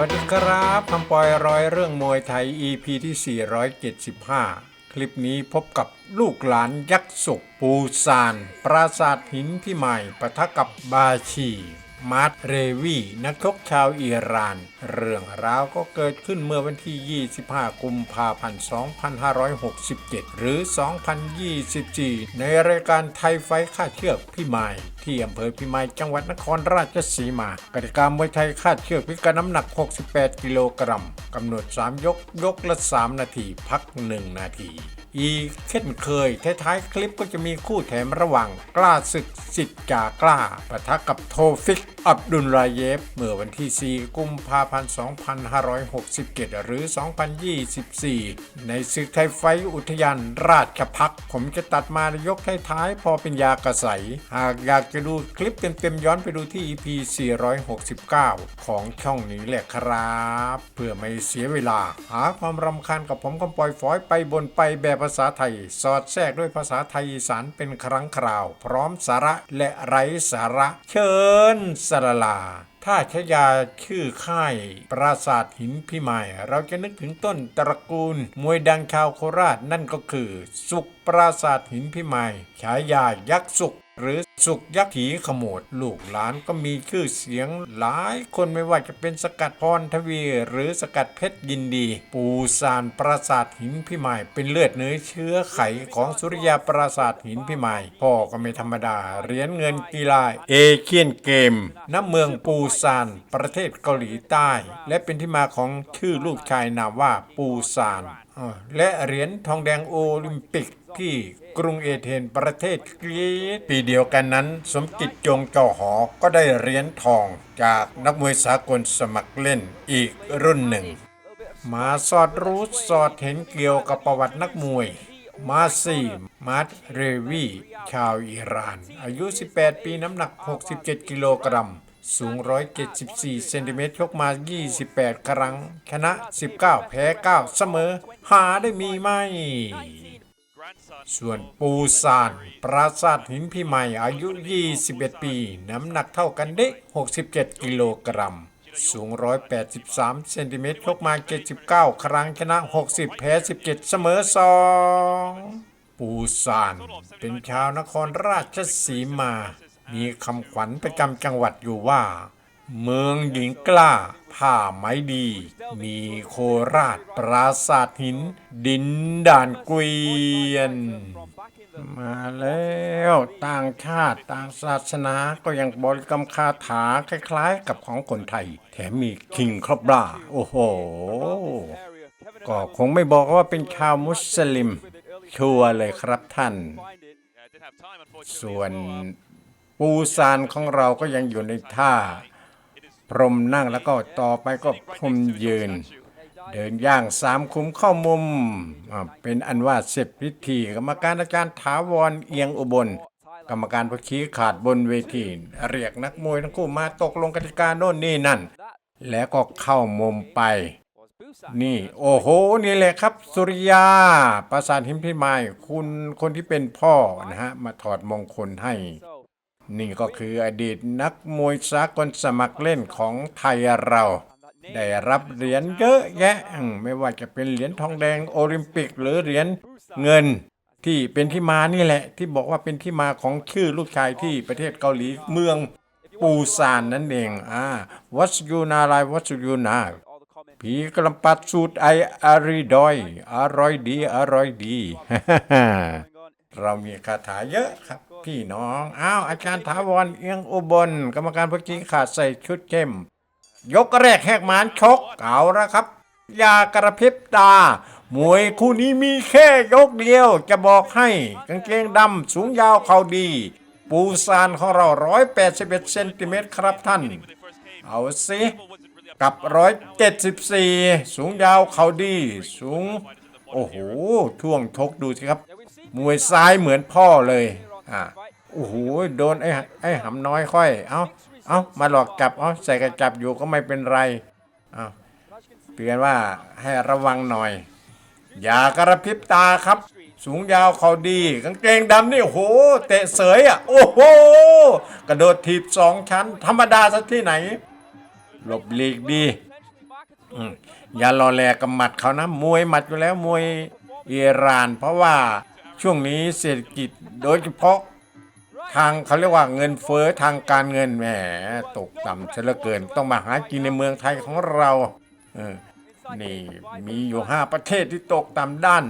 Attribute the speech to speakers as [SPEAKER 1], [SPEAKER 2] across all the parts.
[SPEAKER 1] วัสดีครับคำปอยร้อยเรื่องมวยไทย EP ที่ 475 คลิปนี้พบกับลูกหลานยักษ์สุกปูซาน ปราสาทหินพี่ใหม่ปะทะกับบาชี มาร์ตเรวีนักชกชาวอิหร่าน เรื่องราวก็เกิดขึ้นเมื่อวันที่ 25 กุมภาพันธ์ 2567 หรือ 2024 ในรายการไทยไฟค่าเชือกพี่ใหม่ที่อำเภอพิมายจังหวัดนครราชสีมากติกามวยไทยคาดเชือกพิการน้ำหนัก 68 กิโลกรัมกำหนด 3 ยก ยกละ 3 นาที พัก 1 นาที อีกเช่นเคยท้ายๆคลิปก็จะมีคู่แถมระหว่างกล้าศึกสิทธิ์จากล้าปะทะกับโทฟิก อับดุลรายเยฟ เมื่อวันที่ 4 กุมภาพันธ์ 2567 หรือ 2024 ในศึกไทยไฟอุทยานราชพักผมจะตัดมายกท้ายๆพอเป็นยากระใสหากอยากจะดูคลิปเต็มๆย้อนไปดูที่ EP 469 ของช่องนี้แหละครับ เพื่อไม่เสียเวลา หาความรำคาญกับผมก็ปล่อยฝอยไปบนไปแบบภาษาไทย สอดแทรกด้วยภาษาไทยอีสานเป็นครั้งคราว พร้อมสาระและไร้สาระเชิญสลาลาถ้าชยาชื่อค่าย ปราสาทหินพิมาย เราจะนึกถึงต้นตระกูล มวยดังชาวโคราชนั่นก็คือ สุขปราสาทหินพิมาย ฉายายักษ์สุขหรือ สุกยักษ์ผีขโมดลูกหลานก็มีชื่อเสียงหลายคนไม่ว่าจะเป็นสกัดพรทวี หรือสกัดเพชรยินดี ปูซานปราสาทหินพิมาย เป็นเลือดเนื้อเชื้อไขของสุริยาปราสาทหินพิมาย พ่อก็ไม่ธรรมดาเหรียญเงินกีฬาเอเชียนเกมณเมืองปูซานประเทศเกาหลีใต้ และเป็นที่มาของชื่อลูกชายนามว่าปูซานและเหรียญทองแดงโอลิมปิกที่กรุงเอเธนประเทศกรีซปีเดียวกันนั้นสมจิตจงเจอหอก็ได้เหรียญทองจากนักมวยสากลสมัครเล่นอีกรุ่นหนึ่ง มาสอดรู้สอดเห็นเกี่ยวกับประวัตินักมวย มาซีมัดเรวี ชาวอิหร่าน อายุ 18 ปีน้ำหนัก 67 กิโลกรัมสูง 174 เซนติเมตรชกมา 28 ครั้ง ชนะ 19 แพ้ 9 เสมอ หาได้มีไหม ส่วนปูซาน ปราสาทหินพิมายอายุ 21 ปี น้ำหนักเท่ากันเด็67 กิโลกรัม สูง 183 เซนติเมตรชกมา 79 ครั้งชนะ 60 แพ้ 17 เสมอ 2 ปูซาน เป็นชาวนครราชสีมา มีคำขวัญประจำจังหวัดอยู่ว่า เมืองหญิงกล้า ผ้าไม้ดี มีโคราชปราสาทหิน ดินด่านเกวียน มาแล้วต่างชาติต่างศาสนาก็ยังบริกรรมคาถาคล้ายๆ กับของคนไทย แถมมีคิงครอบราโอ้โห ก็คงไม่บอกว่าเป็นชาวมุสลิม ชัวเลยครับท่าน ส่วนปูซานของเราก็ยังอยู่ในท่า พรมนั่งแล้วก็ต่อไปก็พรมยืน เดินย่างสามคุ้มเข้ามุม เป็นอันว่าเสร็จพิธี กรรมการอาจารย์ถาวรเอียงอุบล กรรมการผู้ชี้ขาดบนเวที เรียกนักมวยทั้งคู่มาตกลงกติกาโน่นนี่นั่น แล้วก็เข้ามุมไป นี่โอ้โห นี่แหละครับ สุริยา ปราสาทหินพิมายคุณคนที่เป็นพ่อนะฮะ มาถอดมงคลให้ นี่ก็คืออดีตนักมวยสากลสมัครเล่นของไทยเรา ได้รับเหรียญเยอะแยะ ไม่ว่าจะเป็นเหรียญทองแดงโอลิมปิกหรือเหรียญเงินที่เป็นที่มานี่แหละ ที่บอกว่าเป็นที่มาของชื่อลูกชายที่ประเทศเกาหลีเมืองปูซานนั่นเองอ่าวัสยูนาลายวัสยูนาผีกระปัดสูตรไออาริดอย อร่อยดี อร่อยดี เรามีคาถาเยอะครับ พี่น้องอ้าวอาจารย์ถาวรเอียงอุบล กรรมการผู้ชี้ขาดใส่ชุดเข้ม ยกแรกแหกหมานชกเอาละครับ ยากระพริบตา มวยคู่นี้มีแค่ยกเดียว จะบอกให้กางเกงดำสูงยาวเขาดี ปูซานของเรา 181เซนติเมตรครับท่าน เอาสิกับ 174 สูงยาวเขาดี สูง โอ้โห ช่วงชกดูสิครับ มวยซ้ายเหมือนพ่อเลย อ่า โอ้โหโดนไอ้ไอ้หำน้อยค่อย เอาเอามาหลอกจับเอาใส่กระจับอยู่ก็ไม่เป็นไรเอาเตือนว่าให้ระวังหน่อย อย่ากระพริบตาครับ สูงยาวเขาดีกางเกงดำนี่โอ้โห เตะเสยอะ โอ้โห กระโดดถีบสองชั้น ธรรมดาซะที่ไหน หลบหลีกดีอืมอย่ารอแลกับหมัดเขานะ มวยหมัดอยู่แล้วมวยอิหร่าน เพราะว่าช่วงนี้เศรษฐกิจโดยเฉพาะ ทางเขาเรียกว่าเงินเฟ้อทางการเงินแหมตกต่ำเสียเหลือเกิน ต้องมาหากินในเมืองไทยของเราเออนี่มีอยู่ห้าประเทศที่ตกต่ำด้าน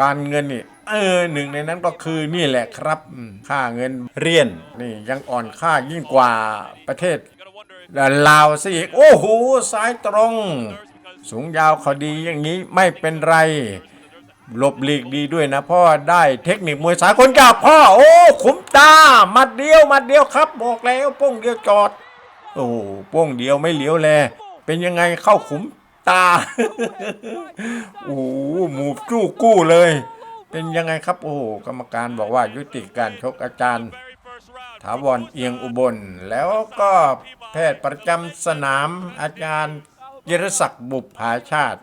[SPEAKER 1] การเงินนี่เออหนึ่งในนั้นก็คือนี่แหละครับค่าเงินเรียนนี่ยังอ่อนค่ายิ่งกว่าประเทศลาวซะอีกโอ้โหสายตรง สูงยาวเขาดีอย่างนี้ไม่เป็นไร หลบหลีกดีด้วยนะพ่อได้เทคนิคมวยสากลจากพ่อ โอ้ขุมตามัดเดียวมัดเดียวครับ บอกแล้วโป้งเดียวจอด โอ้โป้งเดียวไม่เหลียวแลเป็นยังไงเข้าขุมตาโอ้หมูจู้กู้เลย เป็นยังไงครับ โอ้กรรมการบอกว่ายุติการชกอาจารย์ ถาวรเอียงอุบล แล้วก็แพทย์ประจำสนามอาจารย์ยรศักดิ์บุพภาชาติ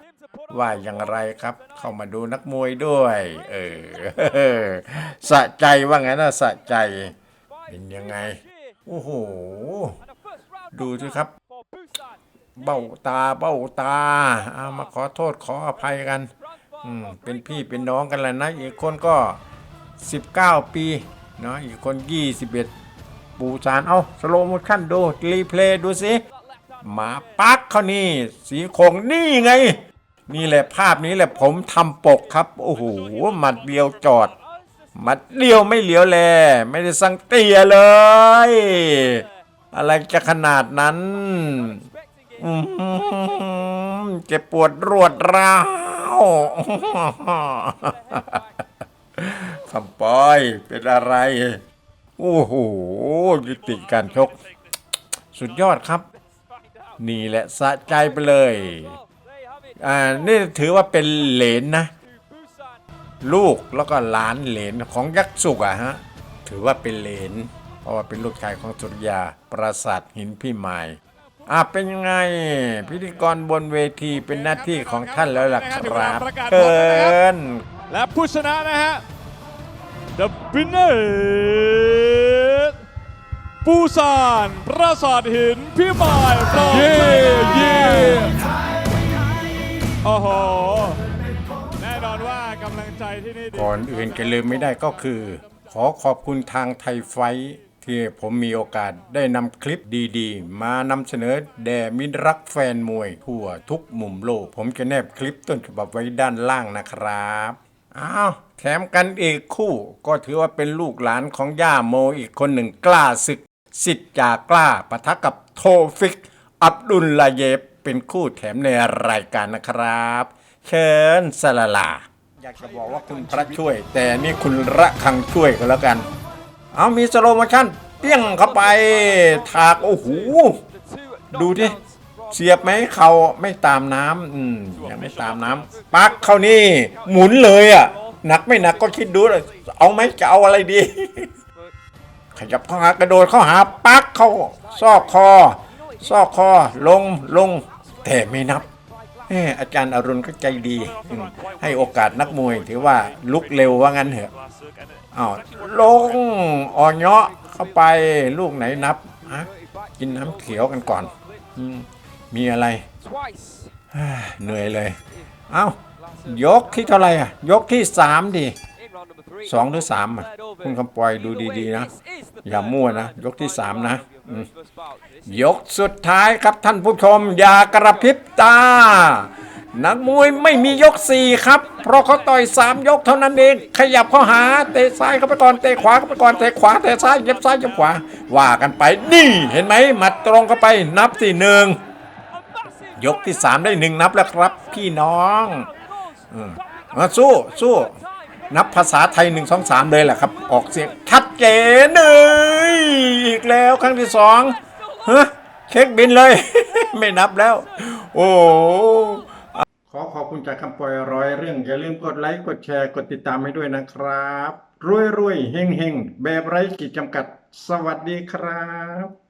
[SPEAKER 1] ว่าอย่างไรครับ เข้ามาดูนักมวยด้วย เออสะใจว่าไงนะสะใจ เป็นยังไง โอ้โห ดูสิครับ เบ้าตาเบ้าตาเอามาขอโทษขออภัยกัน อืมเป็นพี่เป็นน้องกันแล้วนะ อีกคนก็ 19 ปีเนาะอีกคน 21 ปูจานเอาสโลโมชั่นดูรีเพลย์ดูสิหมาปักเขานี่ สีคงนี่ไง นี่แหละภาพนี้แหละผมทำปกครับ โอ้โหมัดเดียวจอด มัดเดียวไม่เหลียวแล ไม่ได้สังเตียเลย อะไรจะขนาดนั้นเจ็บปวดรวดร้าวคำปอยเป็นอะไร โอ้โหยุติการชก สุดยอดครับ นี่แหละสะใจไปเลย อ่านี่ถือว่าเป็นเหลนนะ ลูกแล้วก็หลานเหลนของยักษ์สุกอะฮะถือว่าเป็นเหลนเพราะว่าเป็นลูกชายของสุริยาปราสาทหินพี่ไม้อะเป็นยังไง พิธีกรบนเวทีเป็นหน้าที่ของท่านแล้วล่ะครับเกิน
[SPEAKER 2] และผู้ชนะนะฮะ The winner is ปูซานปราสาทหินพี่หมายพร้อมเย่เย่ โอ้โห แน่นอนว่ากำลังใจที่นี่ดี
[SPEAKER 1] ก่อนอื่นจะลืมไม่ได้ก็คือ ขอขอบคุณทางไทยไฟท์ที่ผมมีโอกาสได้นำคลิปดีๆ มานำเสนอแด่มิตรรักแฟนมวย ทั่วทุกมุมโลก ผมจะแนบคลิปต้นฉบับไว้ด้านล่างนะครับอ้าวแถมกันอีกคู่ ก็ถือว่าเป็นลูกหลานของย่าโมอีกคนหนึ่งกล้าศึก สิทธิ์จากกล้าปะทะกับโทฟิก อับดุลลาเยฟ เป็นคู่แถมในรายการนะครับ เชิญสลาลา อยากจะบอกว่าคุณพระช่วย แต่นี่คุณระคังช่วยก็แล้วกัน เอามีสโลโมชั่นเปี้ยงเข้าไป ถากโอ้โหดูดิเสียบไหมเขาไม่ตามน้ำอืมยังไม่ตามน้ำปักเข้านี่ หมุนเลยอะหนักไม่หนักก็คิดดูเลยเอาไหมจะเอาอะไรดี ขยับเข้าหากระโดดเข้าหาปักเข้าซอกคอ ซอกคอลงลง แต่ไม่นับอาจารย์อรุณก็ใจดี ให้โอกาสนักมวย ถือว่าลุกเร็วว่างั้นเถอะอ้าวลงอ่อนเนาะเข้าไปลูกไหนนับฮะกินน้ำเขียวกันก่อนอมมีอะไรเฮ้ยเหนื่อยเลย เอ้ายกที่เท่าไหร่อะ ยกที่สามดิสองหรือสามอะ คุณคำปอยดูดีๆนะ อย่ามั่วนะ ยกที่สามนะอืมยกสุดท้ายครับท่านผู้ชม อย่ากระพริบตา นักมวยไม่มียกสี่ครับ เพราะเขาต่อยสามยกเท่านั้นเอง ขยับเข้าหา เตะซ้ายเข้าไปก่อน เตะขวาเข้าไปก่อน เตะขวา เตะซ้ายเย็บซ้ายเย็บขวา ว่ากันไป นี่เห็นไหมหมัดตรงเข้าไป นับที่หนึ่ง ยกที่สามได้หนึ่งนับแล้วครับ พี่น้องเออมาสู้สู้นับภาษาไทยหนึ่งสองสามเลยแหละครับ ออกเสียงชัด เจนเลยอีกแล้วครั้งที่สองเฮ้เช็คบินเลย ไม่นับแล้ว โอ้ขอขอบคุณจากคำปล่อยร้อยเรื่อง อย่าลืมกดไลค์กดแชร์กดติดตามให้ด้วยนะครับ รวยรวยๆเฮงเฮงๆแบบไร้ขีดจำกัด สวัสดีครับ